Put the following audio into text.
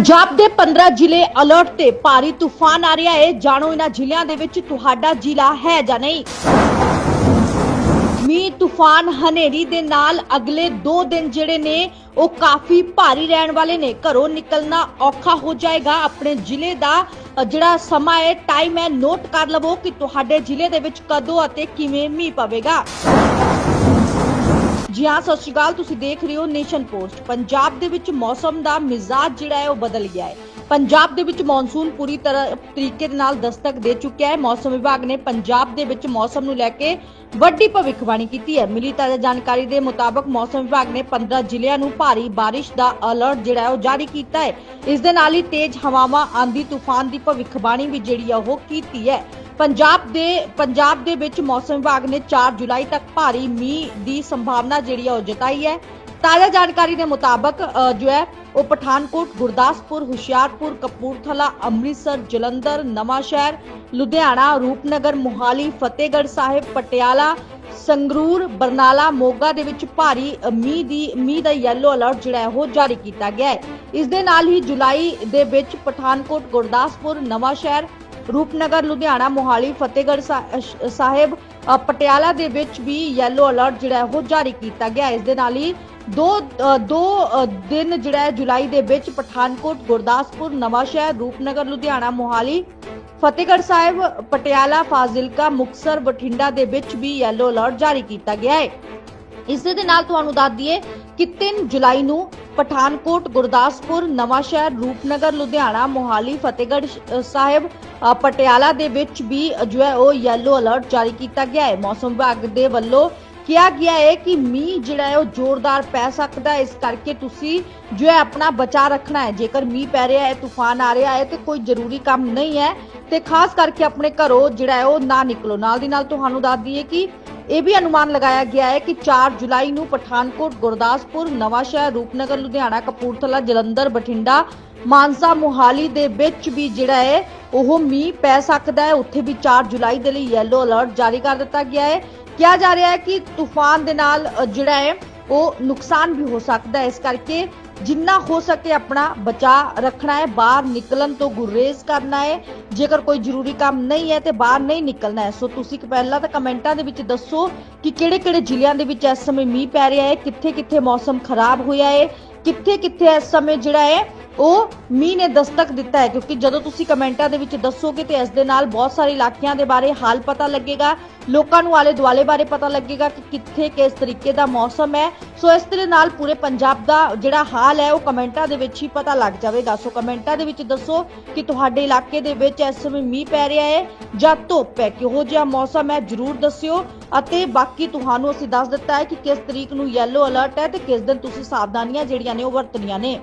ਪੰਜਾਬ ਦੇ 15 ਜ਼ਿਲ੍ਹੇ ਅਲਰਟ ਤੇ ਭਾਰੀ ਤੂਫਾਨ ਆ ਰਿਹਾ ਹੈ। ਜਾਣੋ ਇਹਨਾਂ ਜ਼ਿਲ੍ਹਿਆਂ ਦੇ ਵਿੱਚ ਤੁਹਾਡਾ ਜ਼ਿਲ੍ਹਾ ਹੈ ਜਾਂ ਨਹੀਂ? ਮੀਂਹ, ਤੂਫਾਨ, ਹਨੇਰੀ ਦੇ ਨਾਲ ਅਗਲੇ 2 ਦਿਨ ਜਿਹੜੇ ਨੇ, ਉਹ ਕਾਫੀ ਭਾਰੀ ਰਹਿਣ ਵਾਲੇ ਨੇ। ਘਰੋਂ ਨਿਕਲਣਾ ਔਖਾ ਹੋ ਜਾਏਗਾ। ਆਪਣੇ ਜ਼ਿਲ੍ਹੇ ਦਾ ਜਿਹੜਾ ਸਮਾਂ ਹੈ ਟਾਈਮ ਹੈ ਨੋਟ ਕਰ ਲਵੋ ਕਿ ਤੁਹਾਡੇ ਜ਼ਿਲ੍ਹੇ ਦੇ ਵਿੱਚ ਕਦੋਂ ਅਤੇ ਕਿਵੇਂ ਮੀਂਹ ਪਵੇਗਾ। ਜੀ ਹਾਂ, ਸਤਿ ਸ਼੍ਰੀ ਅਕਾਲ। ਤੁਸੀਂ ਦੇਖ ਰਹੇ ਹੋ ਨੇਸ਼ਨ ਪੋਸਟ। ਪੰਜਾਬ ਦੇ ਵਿੱਚ ਮੌਸਮ ਦਾ ਮਿਜ਼ਾਜ ਜਿਹੜਾ ਹੈ, ਉਹ ਬਦਲ ਗਿਆ ਹੈ। ਪੰਜਾਬ ਦੇ ਵਿੱਚ ਮੌਨਸੂਨ ਪੂਰੀ ਤਰ੍ਹਾਂ ਤਰੀਕੇ ਦੇ ਨਾਲ ਦਸਤਕ ਦੇ ਚੁੱਕਿਆ ਹੈ। ਮੌਸਮ ਵਿਭਾਗ ਨੇ ਪੰਜਾਬ ਦੇ ਵਿੱਚ ਮੌਸਮ ਨੂੰ ਲੈ ਕੇ ਵੱਡੀ ਭਵਿੱਖਬਾਣੀ ਕੀਤੀ ਹੈ। ਮਿਲੀ ਤਾਜ਼ਾ ਜਾਣਕਾਰੀ ਦੇ ਮੁਤਾਬਕ ਮੌਸਮ ਵਿਭਾਗ ਨੇ 15 ਜ਼ਿਲ੍ਹਿਆਂ ਨੂੰ ਭਾਰੀ ਬਾਰਿਸ਼ ਦਾ ਅਲਰਟ ਜਿਹੜਾ ਹੈ ਉਹ ਜਾਰੀ ਕੀਤਾ ਹੈ। ਇਸ ਦੇ ਨਾਲ ਹੀ ਤੇਜ਼ ਹਵਾਵਾਂ, ਆਂਧੀ ਤੂਫਾਨ ਦੀ ਭਵਿੱਖਬਾਣੀ ਵੀ ਜਿਹੜੀ ਹੈ ਉਹ ਕੀਤੀ ਹੈ। ਪੰਜਾਬ ਦੇ ਪੰਜਾਬ ਦੇ ਵਿੱਚ ਮੌਸਮ ਵਿਭਾਗ ਨੇ 4 ਜੁਲਾਈ ਤੱਕ ਭਾਰੀ ਮੀਂਹ ਦੀ ਸੰਭਾਵਨਾ ਜਿਹੜੀ ਹੈ ਉਹ ਜਤਾਈ ਹੈ। ਤਾਜ਼ਾ ਜਾਣਕਾਰੀ ਦੇ ਮੁਤਾਬਕ ਜੋ ਹੈ, ਉਹ ਪਠਾਨਕੋਟ, ਗੁਰਦਾਸਪੁਰ, ਹੁਸ਼ਿਆਰਪੁਰ, ਕਪੂਰਥਲਾ, ਅੰਮ੍ਰਿਤਸਰ, ਜਲੰਧਰ, ਨਵਾਂਸ਼ਹਿਰ, ਲੁਧਿਆਣਾ, ਰੂਪਨਗਰ, ਮੋਹਾਲੀ, ਫਤਿਹਗੜ੍ਹ ਸਾਹਿਬ, ਪਟਿਆਲਾ, ਸੰਗਰੂਰ, ਬਰਨਾਲਾ, ਮੋਗਾ ਦੇ ਵਿੱਚ ਭਾਰੀ ਮੀਂਹ ਦੀ, ਮੀਂਹ ਦਾ ਯੈਲੋ ਅਲਰਟ ਜਿਹੜਾ ਹੈ, ਉਹ ਜਾਰੀ ਕੀਤਾ ਗਿਆ ਹੈ। ਇਸ ਦੇ ਨਾਲ ਹੀ ਜੁਲਾਈ ਦੇ ਵਿੱਚ ਪਠਾਨਕੋਟ, ਗੁਰਦਾਸਪੁਰ, ਨਵਾਂਸ਼ਹਿਰ, ਰੂਪਨਗਰ, ਲੁਧਿਆਣਾ, ਮੋਹਾਲੀ, ਫਤਿਹਗੜ੍ਹ ਸਾਹਿਬ ਅ, ਪਟਿਆਲਾ ਦੇ ਵਿੱਚ ਵੀ ਯੈਲੋ ਅਲਰਟ ਜਿਹੜਾ ਹੈ ਉਹ ਜਾਰੀ ਕੀਤਾ ਗਿਆ ਹੈ। ਇਸ ਦੇ ਨਾਲ ਹੀ ਦੋ ਅ, ਦੋ ਅ, ਦਿਨ ਜਿਹੜਾ ਹੈ ਜੁਲਾਈ ਦੇ ਵਿੱਚ ਪਠਾਨਕੋਟ ਗੁਰਦਾਸਪੁਰ ਨਵਾਂਸ਼ਹਿਰ ਰੂਪਨਗਰ ਲੁਧਿਆਣਾ ਮੋਹਾਲੀ ਫਤਿਹਗੜ੍ਹ ਸਾਹਿਬ ਪਟਿਆਲਾ ਫਾਜ਼ਿਲਕਾ ਮੁਕਸਰ ਬਠਿੰਡਾ ਦੇ ਵਿੱਚ ਵੀ ਯੈਲੋ ਅਲਰਟ ਜਾਰੀ ਕੀਤਾ ਗਿਆ ਹੈ ਇਸੇ ਦੇ ਨਾਲ ਤੁਹਾਨੂੰ ਦੱਸ ਦਈਏ ਕਿ 3 ਜੁਲਾਈ ਨੂੰ ਪਠਾਨਕੋਟ, ਗੁਰਦਾਸਪੁਰ ਨਵਾਂ ਸ਼ਹਿਰ ਰੂਪਨਗਰ, ਲੁਧਿਆਣਾ, ਮੋਹਾਲੀ, ਫਤਿਹਗੜ੍ਹ ਸਾਹਿਬ ਪਟਿਆਲਾ ਦੇ ਵਿੱਚ ਵੀ ਜੋ ਹੈ ਉਹ ਯੈਲੋ ਅਲਰਟ ਜਾਰੀ ਕੀਤਾ ਗਿਆ ਹੈ। ਮੌਸਮ ਵਿਭਾਗ ਦੇ ਵੱਲੋਂ ਕਿਹਾ ਗਿਆ ਹੈ ਕਿ ਮੀਂਹ ਜਿਹੜਾ ਹੈ ਉਹ ਜ਼ੋਰਦਾਰ ਪੈ ਸਕਦਾ ਹੈ। ਇਸ ਕਰਕੇ ਤੁਸੀਂ ਜੋ ਹੈ ਆਪਣਾ ਬਚਾਅ ਰੱਖਣਾ ਹੈ। ਜੇਕਰ ਮੀਂਹ ਪੈ ਰਿਹਾ ਹੈ, ਤੂਫਾਨ ਆ ਰਿਹਾ ਹੈ ਤੇ ਕੋਈ ਜ਼ਰੂਰੀ ਕੰਮ ਨਹੀਂ ਹੈ ਤੇ ਖਾਸ ਕਰਕੇ ਆਪਣੇ ਘਰੋਂ ਜਿਹੜਾ ਹੈ ਉਹ ਨਾ ਨਿਕਲੋ। ਨਾਲ ਦੀ ਨਾਲ ਤੁਹਾਨੂੰ ਦੱਸ ਦਈਏ ਕਿ ਇਹ ਵੀ ਅਨੁਮਾਨ ਲਗਾਇਆ ਗਿਆ ਹੈ ਕਿ 4 ਜੁਲਾਈ ਨੂੰ ਪਠਾਨਕੋਟ, ਗੁਰਦਾਸਪੁਰ, ਨਵਾਂਸ਼ਹਿਰ, ਰੂਪਨਗਰ, ਲੁਧਿਆਣਾ, ਕਪੂਰਥਲਾ, ਜਲੰਧਰ, ਬਠਿੰਡਾ, ਮਾਨਸਾ, ਮੋਹਾਲੀ ਦੇ ਵਿੱਚ ਵੀ ਜਿਹੜਾ ਹੈ, ਉਹ ਮੀਂਹ ਪੈ ਸਕਦਾ ਹੈ। ਉੱਥੇ ਵੀ 4 ਜੁਲਾਈ ਦੇ ਲਈ ਯੈਲੋ ਅਲਰਟ ਜਾਰੀ ਕਰ ਦਿੱਤਾ ਗਿਆ ਹੈ। ਕਿਹਾ ਜਾ ਰਿਹਾ ਹੈ ਕਿ ਤੂਫਾਨ ਦੇ ਨਾਲ ਜਿਹੜਾ ਹੈ, ਉਹ ਨੁਕਸਾਨ ਵੀ ਹੋ ਸਕਦਾ ਹੈ। ਇਸ ਕਰਕੇ ਜਿੰਨਾ ਹੋ ਸਕੇ ਆਪਣਾ ਬਚਾਅ ਰੱਖਣਾ ਹੈ, ਬਾਹਰ ਨਿਕਲਣ ਤੋਂ ਗੁਰੇਜ਼ ਕਰਨਾ ਹੈ। ਜੇਕਰ ਕੋਈ ਜ਼ਰੂਰੀ ਕੰਮ ਨਹੀਂ ਹੈ ਤੇ ਬਾਹਰ ਨਹੀਂ ਨਿਕਲਣਾ ਹੈ। ਸੋ ਤੁਸੀਂ ਪਹਿਲਾਂ ਤਾਂ ਕਮੈਂਟਾਂ ਦੇ ਵਿੱਚ ਦੱਸੋ ਕਿ ਕਿਹੜੇ-ਕਿਹੜੇ ਜ਼ਿਲ੍ਹਿਆਂ ਦੇ ਵਿੱਚ ਇਸ ਸਮੇਂ ਮੀਂਹ ਪੈ ਰਿਹਾ ਹੈ, ਕਿੱਥੇ-ਕਿੱਥੇ ਮੌਸਮ ਖਰਾਬ ਹੋਇਆ ਹੈ, ਕਿੱਥੇ-ਕਿੱਥੇ ਇਸ ਸਮੇਂ ਜਿਹੜਾ ਹੈ ਉਹ ਮੀਂਹ ਨੇ ਦਸਤਕ ਦਿੱਤਾ ਹੈ, ਕਿਉਂਕਿ ਜਦੋਂ ਤੁਸੀਂ ਕਮੈਂਟਾਂ ਦੇ ਵਿੱਚ ਦੱਸੋਗੇ ਤੇ ਇਸ ਦੇ ਨਾਲ ਬਹੁਤ ਸਾਰੇ ਇਲਾਕਿਆਂ ਦੇ ਬਾਰੇ ਹਾਲ ਪਤਾ ਲੱਗੇਗਾ, ਲੋਕਾਂ ਨੂੰ ਆਲੇ ਦੁਆਲੇ ਬਾਰੇ ਪਤਾ ਲੱਗੇਗਾ ਕਿ ਕਿੱਥੇ ਕਿਸ ਤਰੀਕੇ ਦਾ ਮੌਸਮ ਹੈ। ਸੋ ਇਸ ਤਰ੍ਹਾਂ ਨਾਲ ਪੂਰੇ ਪੰਜਾਬ ਦਾ ਜਿਹੜਾ ਹਾਲ ਹੈ, ਉਹ ਕਮੈਂਟਾਂ ਦੇ ਵਿੱਚ ਹੀ ਪਤਾ ਲੱਗ ਜਾਵੇਗਾ। ਸੋ ਕਮੈਂਟਾਂ ਦੇ ਵਿੱਚ ਦੱਸੋ ਕਿ ਤੁਹਾਡੇ ਇਲਾਕੇ ਦੇ ਵਿੱਚ ਇਸ ਸਮੇਂ ਮੀਂਹ ਪੈ ਰਿਹਾ ਹੈ ਜਾਂ ਧੁੱਪ ਹੈ, ਕਿਹੋ ਜਿਹਾ ਮੌਸਮ ਹੈ, ਜਰੂਰ ਦੱਸਿਓ। ਅਤੇ ਬਾਕੀ ਤੁਹਾਨੂੰ ਅਸੀਂ ਦੱਸ ਦਿੱਤਾ ਹੈ ਕਿ ਕਿਸ ਤਰੀਕ ਨੂੰ ਯੈਲੋ ਅਲਰਟ ਹੈ ਤੇ ਕਿਸ ਦਿਨ ਤੁਸੀਂ ਸਾਵਧਾਨੀਆਂ ਜਿਹੜੀਆਂ ਨੇ ਉਹ ਵਰਤਣੀਆਂ ਨੇ।